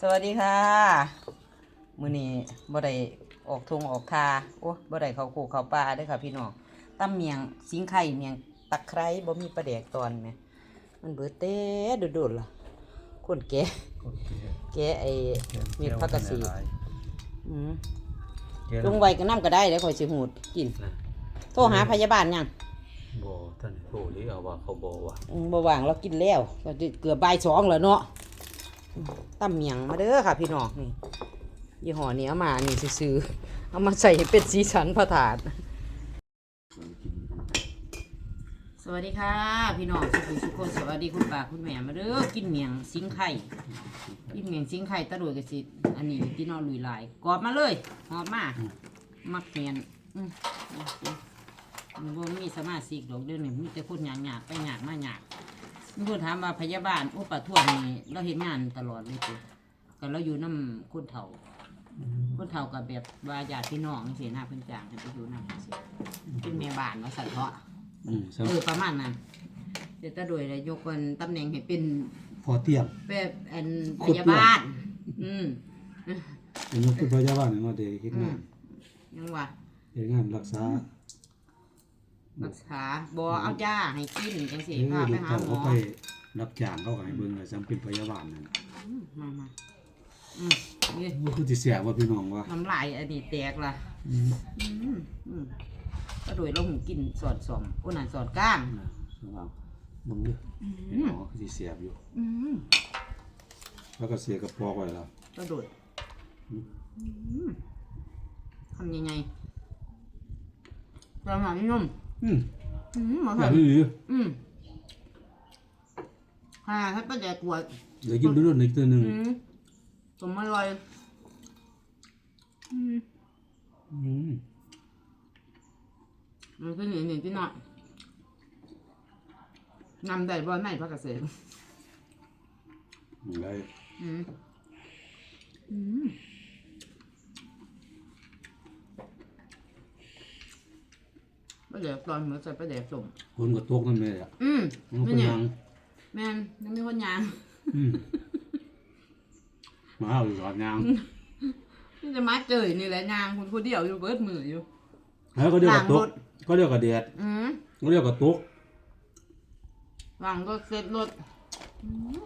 สวัสดีค่ะ มื้อนี้บ่ได้ออกทงออกทาโอ้บ่ได้เข้าคูเข้าป่าเด้อค่ะพี่น้องตำเมียงสิงไข่เมียงตะไคร้บ่มีปลาแดกตอนแหมมันเบิดเต้โดดๆล่ะคนแก่แก่ไอ้มีผักกะสีอืมลงไว้ก็น้ำก็ได้แล้วค่อยสิหูดกินโทรหาพยาบาลยังบ่ท่านโทรหรือเอาว่าเขาบ่ว่าอืมบ่ว่างเรากินแล้วก็จะเกือบบ่ายสองแล้วเนาะอืม ตำเมียงมาเด้อค่ะ พี่น้องนี่ยี่ห้อนี้เอามานี่ซื้อเอามาใส่เป็นสีสันพระถาดสวัสดีค่ะ พี่น้องสุขุมสุขคนสวัสดีคุณป้าคุณแม่มาเด้อกินเมียงสิงไข่กินเมียงสิงไข่ตะโดยกสิอันนี้ที่นอนลุยลายกรอบมาเลยหอมมามักเมียนมันบ่มีสมาชิกดอกเด้อนี่มีแต่คนหยากๆไปหยากมาหยาก มีคนถามว่าพยาบาลอุปทวงนี่เราเห็นงานตลอดเลยจ้ะก็เราอยู่น้ำคนเฒ่าคนเฒ่ากับแบบว่าญาติพี่น้องเสียหน้าเพิ่นจ้างให้ไปอยู่นำสิเป็นแม่บ้านว่าสัตว์เถาะอืมซัเออประมาณนั้นเดี๋ยวตาโดยเลยยกวันตำแหน่งให้เป็นพอเตียงแบบอันพขุดยาเปลือกบาลอืมอันนี้เป็นพยาบาลเนาะเด้เฮ็ดอืงามนยังว่า เฮ็ดงานรักษา รักษาบ่เอายาให้กินจังเอสิอพาไปลูกหาเขาหมเขาอไปรับจ้างเขาก็ให้เบิ่งว่าจํเป็นพยาบาลนั่นน่ะอืมมามาอืมนี่โอ้คือสิเสียว่าพี่น้องว่าน้ำลายอันนี้แตกล่ะอืมอืมอืมตาโดยเราหูกินสอดสอมโอ้นั่นสอดก้างนะว่าเบิ่งเด้ออืพี่มน้องคือสิเสียบอยู่อืมแล้วก็เสียกระปอกไว้แล้วกระโดดอืมทำยังไงประมาณนี้นุ่ม อืมอืมหมออคยารักบดีอืมฮ่าถ้าป้าแดกกวดเดี๋ยวกินดูๆอีกตัวหนึงอืมสมอร่อย อืมอืมมันก็หนีหนีที่หน่อยนำได้บ่ไหนพักเกษตรได้อืมอืม ป้าแดกตอนเหมือนใส่ป้าแดกสมคนก็ตกนั่นแม่อะอืมมันไม่เป็นเนี่ยหยังแม่นยังมีคนยางอืมมาเอาอยู่สอนยางนี่จะมาเจอนี่แหละยางคุณผู้เดียวอยู่เบิดมืออยู่แล้วก็เรียกว่าตล้างรกถก็เรียกว่าแดดอืมก็เรียกว่าตกวางรถเสร็จรถอืม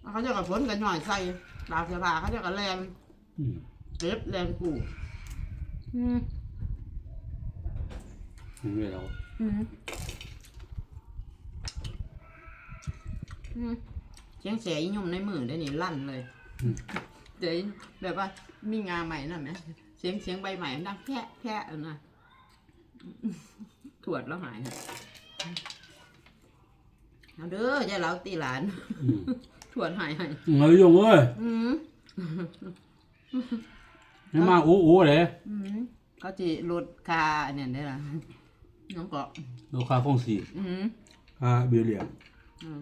แล้วเขาจะกับฝนกันหน่อยใส่ตากเสื้อผ้าเขาจะกับแรงอืมเก็บแรงกูอืมนี่ เราอืมอืมเสียงเสียอีหยุ่มในมือได้นี่ลั่นเลยเดี๋ยวแบบว่ามีงาใหม่นั่นไหมเสียงเสียงใบใหม่มันดังแพะแพะเออนะถวดแล้วหายเอาเด้อยายเหลาตีหลานอืมถวดหายหายเงยยงเอ้ยอืมให้มาอู้อู้เลยอืมเขาจะลดคาเนี่ยได้ละ น้องเกาะลูกค้าคงสี่อืมค่าเบียร์เหลียงอืม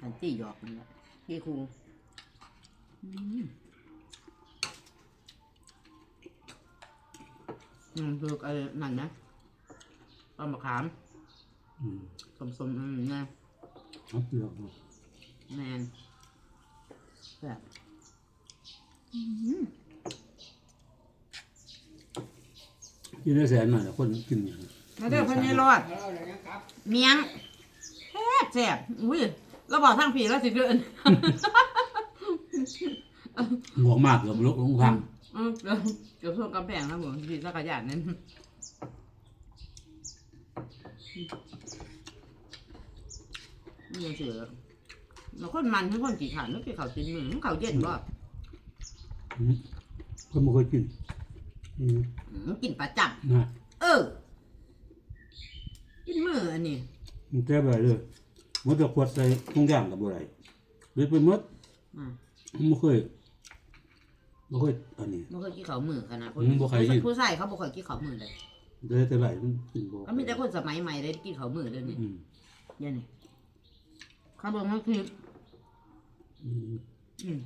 อันตีหยอกนี่แหละพี่ครูอืมอืมคือไอ้นั่นนะปลามะขามอืมสมสมๆอืมนะเอาเปลือกมาแมนแบบ กินได้แสนหน่อยแต่คนกินอย่างมาเด้อพันยายรอดเมียงแซ่บแซ่บอุ้ยเราบอกทางผีแล้วสิเกินงวงมากเกือบลุกลงทางอืมเดี๋ยวเดี๋ยวส่งกำแพงนะผมผีสักกระยานนั่นนี่เสือเราคนมันทั้งคนกี่ขันนึกไปเขากินมือมันเขาเย็นบ่อืมคนไม่เคยกิน อืมอืมกินประจนะำเออ กินมืออันนี้มันแก้ไปเลยมันจะขวดใส่ทุงย่างกับอะไรเล็ดไปหมดอ่าไม่เคยไม่เคยอันนี้ บ่เคยกินเขาวมือขนาดอืมบ่เคยกิน ผู้ใส่เขาบ่เคยกินเขาวมือเลยได้แต่ไหลมันกินบ่ก็มีแต่คนสมัยใหม่เลยกินเขาวมือเลยนี่อืมเดี๋ยวนี้เขาบอกว่าคืออืมอืม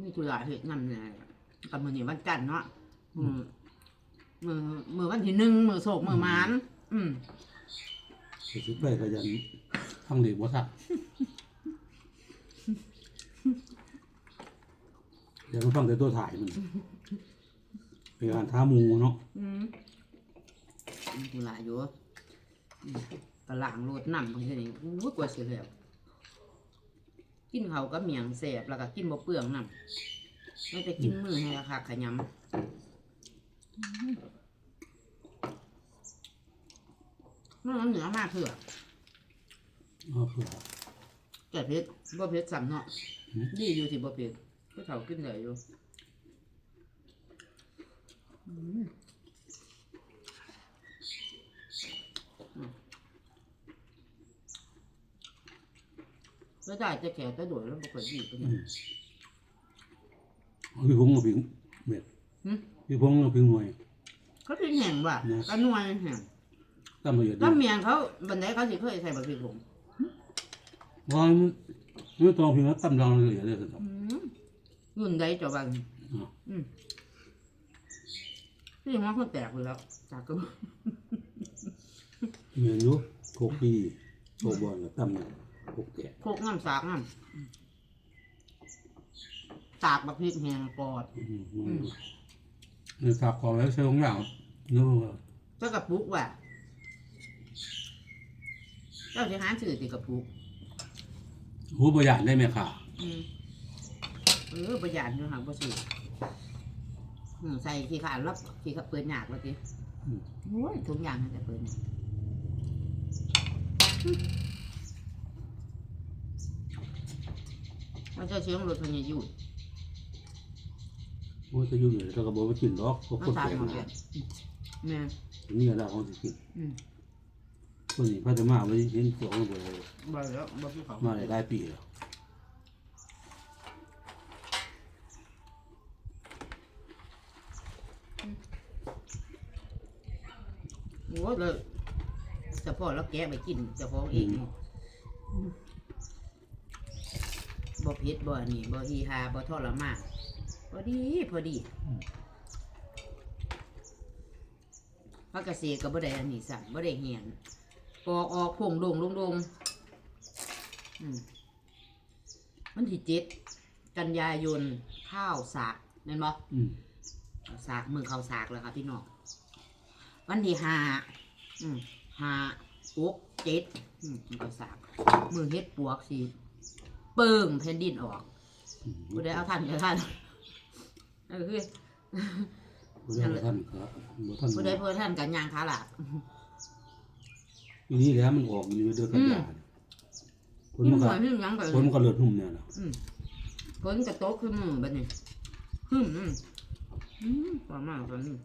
นี่กุหลาบเห็ดนำเนี่ยกับมือนี่วันจันทร์เนาะอืมมือมือวันที่หนึ่งมือโศกมือหมานอืมไปสิไปก็ยันทางเด็กบ่ทันเดี๋ยวมาฟังแต่ตัวถ่ายมันเป็นการท้าหมูเนาะอืมกูหลายอยู่อืมกระหล่างโรดน้ำบางทีนี่อู้กว่าเสียแล้ว กินเขาวก็เมียงแสบแล้วก็กินบ่เปลืองน้ำไม่ไปกินมือให้ราคาขยำมันเหนือมากเถอะเอาเพื่อแก่เพชรบ่เพชรสำเนาะหืมดีอยู่ที่บ่เพชรก็เท่ากินได้อยู่อืมอื แล้วได้จะแก่จะโดดแล้วบ่ค่อยดีปานอืนี้มเอาพี่พงษ์เอาพี่เม็ดหึ พี่พงษ์เอาพี่หน่วย เขาเป็นแห้งว่ะนะก็นวลแห้งตั้งมาเยอะดีแล้วเมียงเขาบันไดเขาสิเคยใส่บะพริกผงว่ามันมันต้องพี่ว่าตั้มดังเลยเลยสิครับอืมยุ่นใดเจ้าบังอ๋ออืมพี่มันคนแตกไปแล้วจากก็ เมียนอยู่โคกดีโคกบอลกับตั้มเนี่ย โคกแก่โคกน้ำสากน้ำตากบะพริกแห้งปอดอืมอืมในสากของแล้วใช้ของอย่างนู้นว่าเจ้ากระปุกว่ะเจ้าจะหาสื่อติกระปุกหูประหยัดได้ไหมค่ะอืมเออประหยัดอยู่ห่างประสื่ออืมใส่ขี้ขาดรับขี้ขาเปิดหยากแล้วทีอืมโอ้ยทุกอย่างมันจะเปิดหยาก มันจะเสียงรถพญายุทธโอ้ยจะอยู่เลยถ้าก็บอกว่ากินหรอกพวกมัคนนตายแก่หมดนะเลยแม่นี่อะไรของสิกินอืมคนนี้พัฒนาไว้เห็นตัวของบ่เลยบ่แล้วบ่พี่เขามาได้ได้ปีแล้วโอ้ยเลยเฉพาะแล้วแกะไปกินเฉพาะเอง บ่เผ็ดบ่อันนี้บ่ฮีฮาบ่ทรมานพอดีพอดีพระเกษตรก็บ่ได้อันนี้สั่นบ่ได้เหียนปอกออกพงโดงลงดงอืมมันที่เจ็ดกันยายนข้าวสากแม่นบ่อืมข้าวสากมือข้าวสากแล้วครับพี่น้องวันที่ห้าอืมห้าหกเจ็ดอืมมือข้าวสากมือเฮ็ดปวกสิ เปิงแผ่นดินออกอืมผู้ใดเอาทันก็ทันเออคือบ่ได้ท่านครับบ่ท่านผู้ใดเพื่อท่านกันยางขาหลากทีนี้แล้วมันออกอยู่เดือนกันยาคนนี่มันหก็น่วยพี่ยังไปคนมันก็เลือดหุ่มเนี่ยนะอืมคนกระโต๊ะคือมือบัดนี้ขึ้นอืมอืมประมาณกันนี้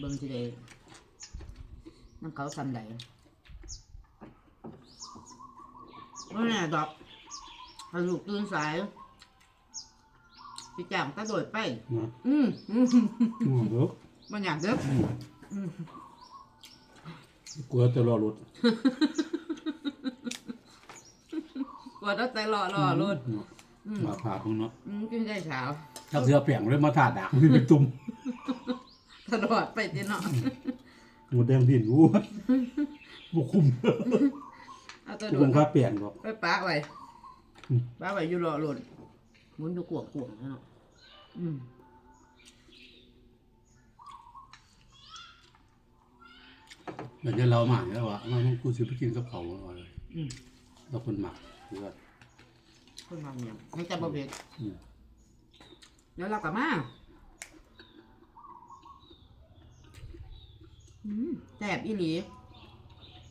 เบิ่งสิได้นั่นเขาทำได ว่าแน่ดอกถ้าลูกตื่นสายพี่จ้างกระโดดไป นะอืมอืมง่วงเด้อมันอยากเด้ออืมกลัวจะรอรถกดแล้วใจรอรอรถเนาะอืมมาผ่าของเนาะอืมกินได้เช้าถ้าเสือเปียงเลยมาถาดดักมันเป็นตุ่มตลอดไปที่เนาะ หมดแดงดินอู้บ่คุ้ม เอาตัวทุกโดคนดค่าเปลี่ยนก็ไปป้าไว้อืมป้าไว้อยู่รอรถหมุนอยู่กวงกวงๆเนาะอืมเหมือนจะเราหมากแล้วว่ามันกูสิไปกินกับเขาว่าเลยอืมเราคนหมักหรือว่าคนทำเนี่ยไม่จะบ่เผ็ดอืมแล้วเรากลับมาอืมแซ่บอีหลี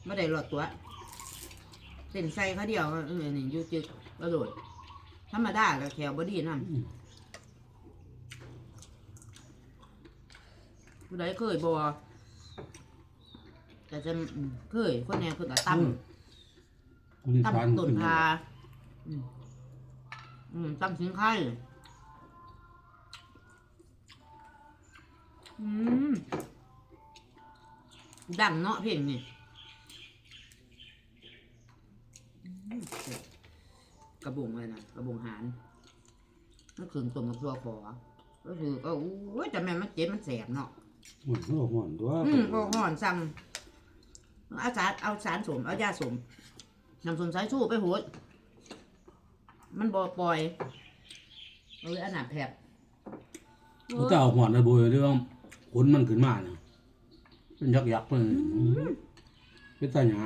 ไม่ได้หลอดตัว เป็นไส้เขาเดียวเออนี่อยู่จึกกระโดดธรรมดาแล้วแถวบดีนั่นอืมผู้ใดเคยบ่แต่จะอืมเคยคนแนวคือกับตำคนอีสานตำต้นขึ้นพาอืมอืมตำสิงไข่อืมดังเนาะเพลงนี่อืม กระบุงเลยนะกระบุงหานนั่นคือตุ่มกับตัวขอก็คือก็โอ้ยแต่แม่มันเจ็บมันแสบเนาะมันก็ห่อนตัวอืมก็ห่อนซ้ำเอาสารเอาสารสมเอายาสมนำสมสายชูไปโหดมันบ่ปล่อยเอ้ยอันหนาแผลบเขาจะเอาห่อนระเบยเรื่องขนมันขึ้นมาเนี่ยเป็นยักษ์ยักษ์เลยเป็นตาหยา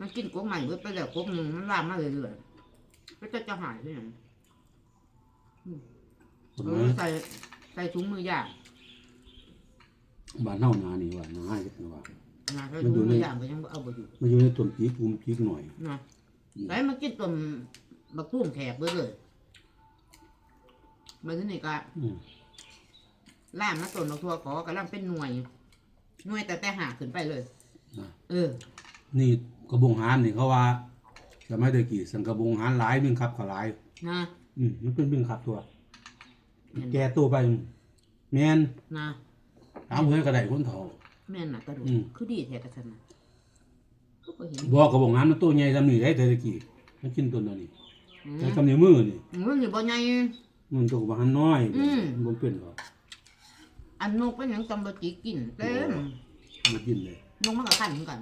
มันกินกบใหม่เว้ยไปแล้วกบหนึ่งมันลามมาเรื่อยๆก็จะจะหายได้ยังคนเอนั้อนใส่ใส่ถุงมือย่างบ้านเน่าหนานี่ว่าหนาให้กันว่านะใส่ถุงมือย่างก็ยังบ่เอาบ่อยู่มันอยู่ในต้นจีกุมจีกหน่อยนะไอ้มากินต้มบักตุ้มแขกเบิดเลยมาที่นี่ก็อืมล่ามมาต้นดอกทั่วขอกำลังเป็นหน่วยหน่วยแต่แต่หาขึ้นไปเลยนะเออ นี่ กระบงหานนี่เขาว่าสมัยเด็กกี่สังกระบงหานหลายบิงคับก็หลาย นะอืมมันเป็นบิงคับตัวแม่นแกตัวไปแม่นนะถามเพื่อนก็ได้คนเฒ่า แม่นน่ะกระดูกอืม คือดีแท้กระสันนะก็บ่เห็นบอกกระบงหานมันตัวใหญ่ซำนี่ได้แต่ตะกี้มันกินตัวนั้นนี่อืมแต่ซำนิ้วมือนี่มันอยู่บ่ใหญ่ มันตัวกระบงหานน้อยอืม มันเป็นหรอกอันนกเป็นหยังจำบ่จิกินเต็มมันกินเลย นกมันก็คันเหมือนกัน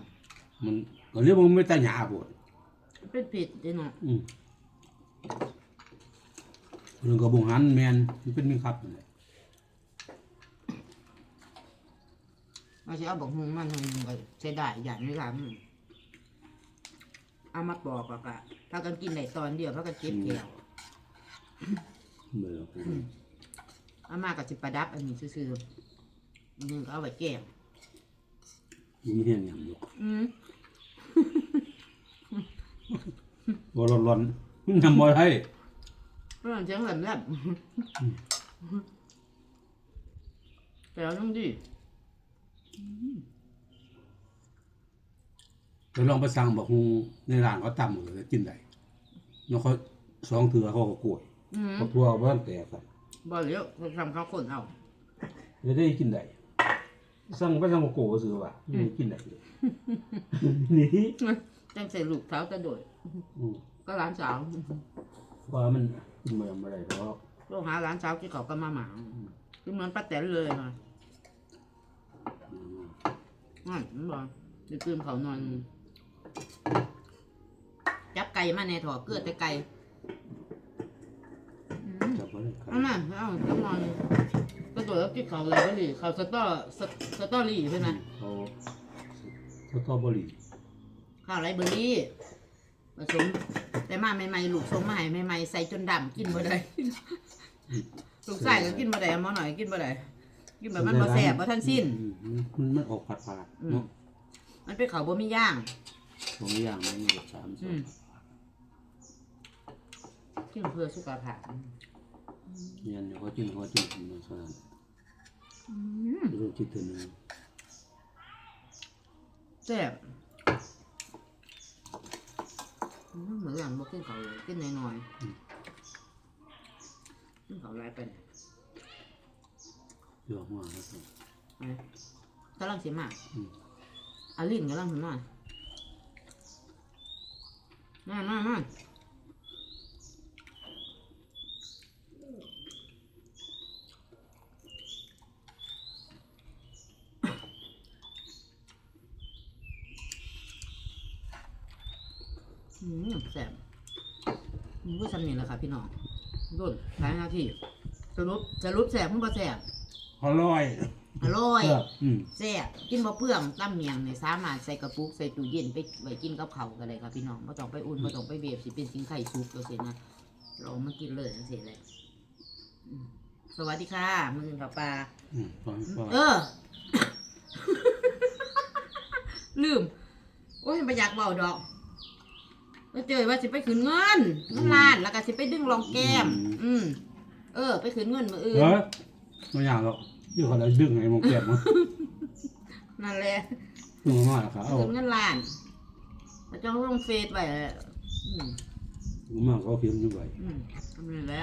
มัน ก็เรียกว่ามันไม่ตาหยาปวดเป็นผิดเด้เนาะอืมเรื่องกระบงหันแมนมันเป็นมิงครับนั่นแหละว่าสิเอาบักฮุงมันมันก็ใช้ได้อย่างนี้ล่ะมันเอามาปอกก็กะถ้ากันกินได้ตอนเดียวเพราะกันเจ็บแก้วเบื่อเอามาก็สิประดับอันนี้ซื่อๆอันนึงก็เอาไว้แก้มมันไม่เห็นอย่างอยู่อืม บ่ร้อนๆมันทำบ่ได้เรื่องเสียงแหลมแหลมแต่เราต้องดีไปลองไปสั่งบอกฮูในร้านเขาตำเลยกินได้แล้วเขาสองเถือเขาก็กล้วยอืมเขาทั่วบ้านแตกกันบ่เลี้ยวเขาทำข้าวคนเอาจะได้กินได้ สั่งไปสั่งก็โกซื้อว่าอยู่กินได้เลยนี่จังใส่ลูกเท้าจะโดดอืมก็ร้านสาวว่ามันกินมาไม่ได้เพราะโลหาร้านสาวที่เขาก็มาหมาคือเหมือนป้าแตนเลยมาอืมนั่นมันบอกจะตื่นเขานอนจับไก่มาในถอเกลือแต่ไก่อืมจับไว้เลยครับเอามาเอาจังนอน ก็โดดแล้วที่เขาเลยก็หลีเขาสตอสตสตอรี่ใช่ไหมเขาสตรอเบอรี่ข้าวไรเบอร์รี่ผสมแต่มาใหม่ๆลูกส่งมาให้ใหม่ๆใส่จนดำกินบ่ได้ลูกใส่ก็กินบ่ได้หมอหน่อยกินบ่ได้กินแบบมันบ่แสบบ่ทันสิ้น อืมมันมันออกผัดผัดๆเนาะมันเป็นข้าวบ่มีย่าง สองอย่างมันมีรสาติสอืองมกินเพื่อสุขภาพยันเดี๋ยวเขาจิ้มเขาจิ้มมันสนั่น อืมเรื่องจิตตัวหนึงแซ่บอืมเหมือนอย่างบ่กินข้าวเลยกินน้อยๆกินข้าวหลายไปเนี่ยเยอะมากนะครับไปกำลังสิมาอืม อาลินกำลังสิมามามามา อืมแซ่บมันก็สำเนียงแล้วค่ะพี่น้องโดนหลายนาทีสรุปสรุปแซ่บมันบ่แซ่บอร่อยอร่อยเอออืมแซ่บกินบ่เปลืองตำเมียงเนี่ยสามารถใส่กระปุกใส่ตู้เย็นไปไว้กินกับข้าวกันเลยครับพี่น้องบ่ต้องไปอุ่นบ่ต้องไปเบียบสิเป็นสิงไข่ซุปจังซี่นะเรามากินเลยจังซี่แหละอืมสวัสดีค่ะมื้อกับปลาอืมตอนก็เออ ลืม โอ้ยบ่อยากเว้าดอก ก็เจอว่าสิไปขึ้นเงินเงินล้านแล้วก็สิไปดึงรองแก้ม อืมเออ ไปขึ้นเงินมื้ออื่นเออไม่อยากหรอกเดี๋ยวเขาจะดึงไอ้มงแก้มมานั่นแหละดึงมาแล้วครับเอาถึงเงินล้านแล้วจะลงเฟซไว้แหละอืมมากเขาเพียงอยู่ไว้อืมทำนี่แหละ